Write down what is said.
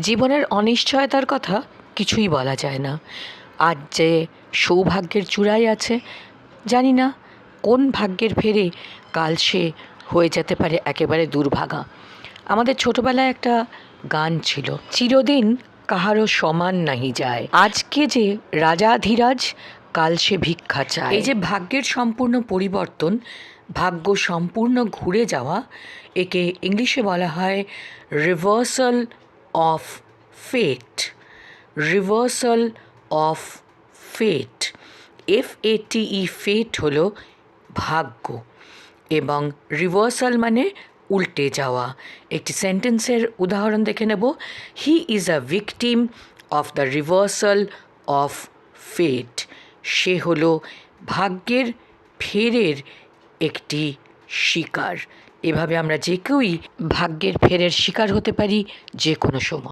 জীবনের অনিশ্চয়তার কথা কিছুই বলা যায় না। আজ যে সৌভাগ্যের চূড়ায় আছে, জানি না কোন ভাগ্যের ফেরে কাল সে হয়ে যেতে পারে একেবারে দুর্ভাগা। আমাদের ছোটবেলায় একটা গান ছিল, চিরদিন কাহারও সমান নাহি যায়। আজকে যে রাজাধিরাজ কাল সে ভিক্ষা চায়। এই যে ভাগ্যের সম্পূর্ণ পরিবর্তন, ভাগ্য সম্পূর্ণ ঘুরে যাওয়া, একে ইংলিশে বলা হয় reversal of fate reversal of fate F A T E fate হলো ভাগ্য এবং রিভার্সাল মানে উল্টে যাওয়া। একটি সেন্টেন্সের উদাহরণ দেখে নেব। He is a victim of the reversal of fate সে হলো ভাগ্যের ফেরের একটি শিকার। এভাবে আমরা যে কেউই ভাগ্যের ফেরের শিকার হতে পারি যে কোনো সময়।